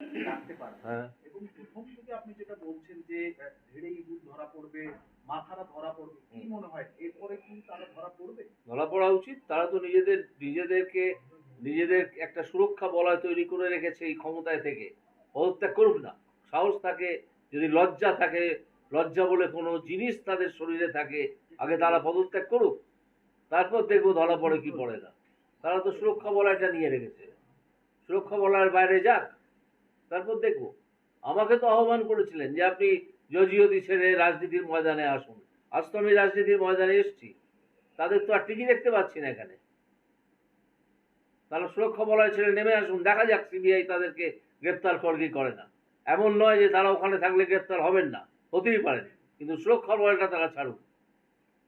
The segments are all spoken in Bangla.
রাখতে হ্যাঁ। এবং প্রথম থেকে আপনি যেটা বলছেন যে ধীরে ইঁদুর ধরা পড়বে মাথারা ধরা পড়বে কি মনে হয়? এরপরে কি তারা ধরা পড়বে? ধরা পড়া উচিত। তারা তো নিজেদের নিজেদেরকে নিজেদের একটা সুরক্ষা বলয় তৈরি করে রেখেছে এই ক্ষমতায় থেকে। পদত্যাগ করুক না। সাহস থাকে যদি লজ্জা থাকে লজ্জা বলে কোনো জিনিস তাদের শরীরে থাকে আগে তারা পদত্যাগ করুক। তারপর দেখব ধরা পড়ে কি পড়ে না। তারা তো সুরক্ষা বলয়টা নিয়ে রেখেছে। সুরক্ষা বলয়ের বাইরে যাক। তারপর দেখব আমাকে তো আহ্বান করেছিলেন যে আপনি জজিওদি ছেড়ে রাজনীতির ময়দানে আসুন। আজ তো আমি রাজনীতির ময়দানে এসেছি। তাদের তো আর টিকি দেখতে পাচ্ছি না এখানে। তারা সুরক্ষা বলয় ছেড়ে নেমে আসুন, দেখা যাক সিবিআই তাদেরকে গ্রেপ্তার কি করে না। এমন নয় যে তারা ওখানে থাকলে গ্রেপ্তার হবেন না, হতেই পারেন। কিন্তু সুরক্ষা বলয়টা তারা ছাড়ুন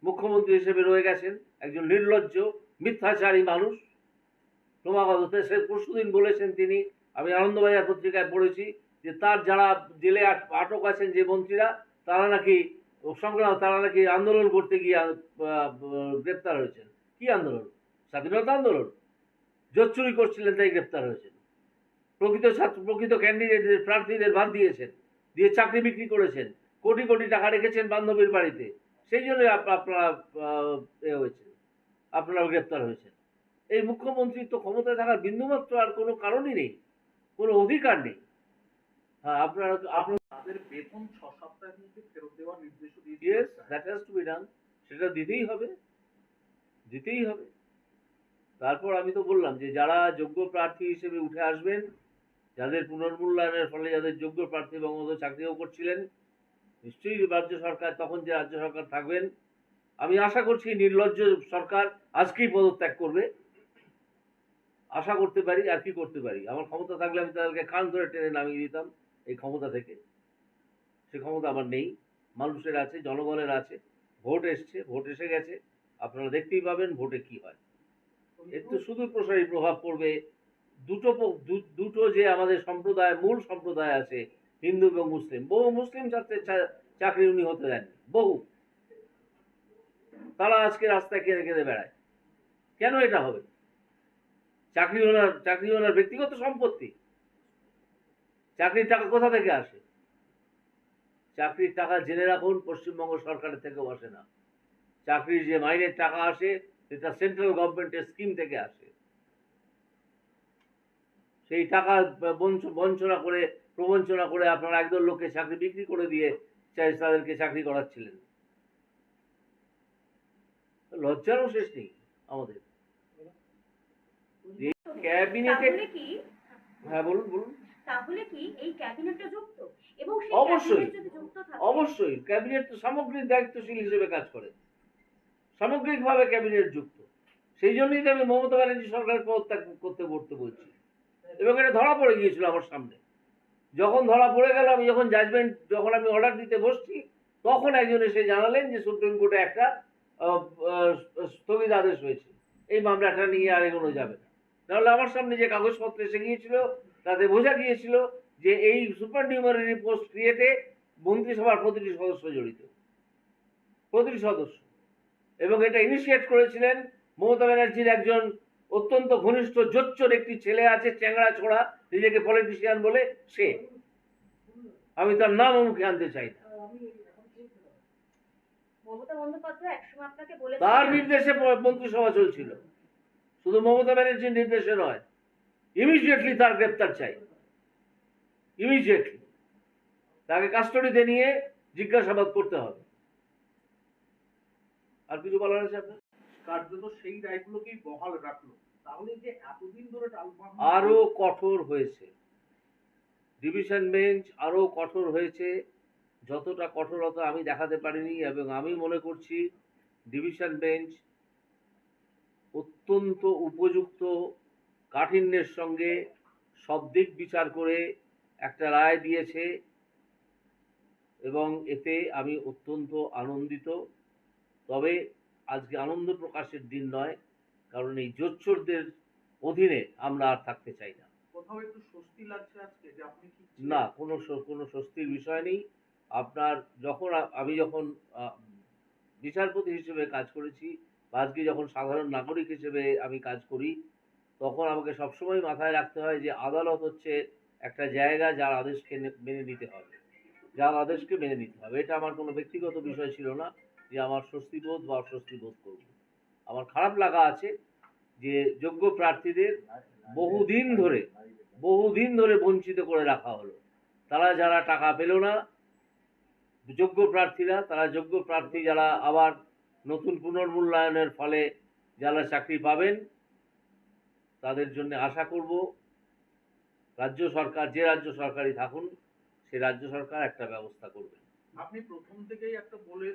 মুখ্যমন্ত্রী হিসেবে রয়ে গেছেন একজন নির্লজ্জ, মিথ্যাচারী মানুষ। ক্রমাগত সে পরশুদিন বলেছেন তিনি আমি আনন্দবাজার পত্রিকায় পড়েছি যে তার যারা জেলে আট- আটক আছেন যে মন্ত্রীরা, তারা নাকি সংগ্রাম তারা নাকি আন্দোলন করতে গিয়ে গ্রেপ্তার হয়েছেন। কি আন্দোলন? স্বাধীনতা আন্দোলন? জোর চুরি করছিলেন, তাই গ্রেপ্তার হয়েছেন। প্রকৃত ছাত্র প্রকৃত ক্যান্ডিডেটদের প্রার্থীদের বাদ দিয়েছেন, দিয়ে চাকরি বিক্রি করেছেন, কোটি কোটি টাকা রেখেছেন বান্ধবীর বাড়িতে। সেই জন্যই আপ- আপনারা এ হয়েছে আপনারা গ্রেপ্তার হয়েছেন। এই মুখ্যমন্ত্রী তো ক্ষমতায় থাকার বিন্দুমাত্র আর কোনো কারণই নেই। কোনো অধিকার নেই। হ্যাঁ আপনারা আপনি তাদের বেতন ছ সপ্তাহের মধ্যে ফেরত দেওয়ার নির্দেশ দিয়েছে। That has to be done সেটা দিতেই হবে। দিতেই হবে। তারপর আমি তো বললাম যে যারা যোগ্য প্রার্থী হিসেবে উঠে আসবেন যাদের পুনর্মূল্যায়নের ফলে যাদের যোগ্য প্রার্থী বঙ্গবন্ধু চাকরিও করছিলেন নিশ্চয়ই রাজ্য সরকার তখন যে রাজ্য সরকার থাকবেন আমি আশা করছি নির্লজ্জ সরকার আজকেই পদত্যাগ করবে। আশা করতে পারি আর কি করতে পারি। আমার ক্ষমতা থাকলে আমি তাদেরকে কান ধরে টেনে নামিয়ে দিতাম এই ক্ষমতা থেকে। সে ক্ষমতা আমার নেই। মানুষের আছে, জনগণের আছে। ভোট এসছে, ভোট এসে গেছে। আপনারা দেখতেই পাবেন ভোটে কি হয়। এর তো প্রসারী প্রভাব পড়বে। দুটো দুটো যে আমাদের সম্প্রদায়, মূল সম্প্রদায় আছে, হিন্দু এবং মুসলিম, বহু মুসলিম ছাত্রের চাকরি উনি হতে দেননি, বহু। তারা আজকে রাস্তায় কেঁদে কেঁদে বেড়ায়। কেন এটা হবে? চাকরি ওনার চাকরি ওনার ব্যক্তিগত সম্পত্তি। চাকরির টাকা কোথা থেকে আসে? চাকরির টাকা জেনে রাখুন, পশ্চিমবঙ্গ সরকারের থেকেও আসে না। চাকরির যে মাইনের টাকা আসে, সেটা সেন্ট্রাল গভর্নমেন্টের স্কিম থেকে আসে। সেই টাকা বঞ্চ- বঞ্চনা করে, প্রবঞ্চনা করে আপনারা একদল লোককে চাকরি বিক্রি করে দিয়ে চাই তাদেরকে চাকরি করাচ্ছিলেন। লজ্জারও শেষ নেই আমাদের। ক্যাবিনেটে তাহলে কি? হ্যাঁ বলুন বলুন। তাহলে কি এই ক্যাবিনেটটা যুক্ত? এবং সেই অবশ্যই। অবশ্যই। ক্যাবিনেট তো সামগ্রিক দায়িত্বশীল হিসেবে কাজ করে। সামগ্রিকভাবে ক্যাবিনেট যুক্ত। সেই জন্যই তো আমি মমতা ব্যানার্জি সরকারের পদত্যাগ করতে করতে বলছি। এবং এটা ধরা পড়ে গিয়েছিল আমার সামনে। যখন ধরা পড়ে গেল আমি যখন জাজমেন্ট যখন আমি অর্ডার দিতে বসছি তখন একজন এসে জানালেন যে সুপ্রিম কোর্টে একটা স্থগিত আদেশ হয়েছে। এই মামলাটা নিয়ে আর এগোনো যাবে না। নাহলে আমার সামনে যে কাগজপত্র এসে গিয়েছিল তাতে বোঝা গিয়েছিল যে এই সুপার নিউমারি পোস্ট ক্রিয়েটে মন্ত্রিসভার প্রতিটি সদস্য জড়িত। প্রতিটি সদস্য। এবং এটা ইনিশিয়েট করেছিলেন মমতা ব্যানার্জির একজন অত্যন্ত ঘনিষ্ঠ জোচ্চর একটি ছেলে আছে চ্যাংড়া ছোড়া নিজেকে পলিটিশিয়ান বলে সে। আমি তার নাম মুখে আনতে চাই না। তার নির্দেশে মন্ত্রিসভা চলছিল। শুধু মমতা ব্যানার্জির নির্দেশে নয় ইমিডিয়েটলি তার গ্রেপ্তার চাই। ইমিডিয়েটলি তাকে কাস্টডিতে নিয়ে জিজ্ঞাসাবাদ করতে হবে। আর কিছু বলার আছে আপনার? কার্যত সেই রায়গুলোকেই বহাল রাখল। তাহলে যে এতদিন ধরে আরও কঠোর হয়েছে। ডিভিশন বেঞ্চ আরও কঠোর হয়েছে। যতটা কঠোরতা আমি দেখাতে পারিনি এবং আমি মনে করছি ডিভিশন বেঞ্চ অত্যন্ত উপযুক্ত কাঠিন্যের সঙ্গে সব দিক বিচার করে একটা রায় দিয়েছে এবং এতে আমি অত্যন্ত আনন্দিত। তবে আজকে আনন্দ প্রকাশের দিন নয় কারণ এই জোচ্চোরদের অধীনে আমরা আর থাকতে চাই না। কোথাও একটু স্বস্তি লাগছে আজকে যে আপনি না কোনো কোনো স্বস্তির বিষয় নেই। আপনার যখন আমি যখন বিচারপতি হিসেবে কাজ করেছি বা আজকে যখন সাধারণ নাগরিক হিসেবে আমি কাজ করি, তখন আমাকে সবসময় মাথায় রাখতে হয় যে আদালত হচ্ছে একটা জায়গা যার আদেশকে মেনে নিতে হবে। যার আদেশকে মেনে নিতে হবে। এটা আমার কোনো ব্যক্তিগত বিষয় ছিল না যে আমার স্বস্তিবোধ বা অস্বস্তি বোধ করব। আমার খারাপ লাগা আছে যে যোগ্য প্রার্থীদের বহুদিন ধরে বহুদিন ধরে বঞ্চিত করে রাখা হলো। তারা যারা টাকা পেল না, যোগ্য প্রার্থীরা, তারা যোগ্য প্রার্থী যারা আবার নতুন পুনর্মূল্যায়নের ফলে যারা চাকরি পাবেন, তাদের জন্য আশা করব রাজ্য সরকার, যে রাজ্য সরকারই থাকুন, সে রাজ্য সরকার একটা ব্যবস্থা করবেন আপনি প্রথম থেকেই একটা বলে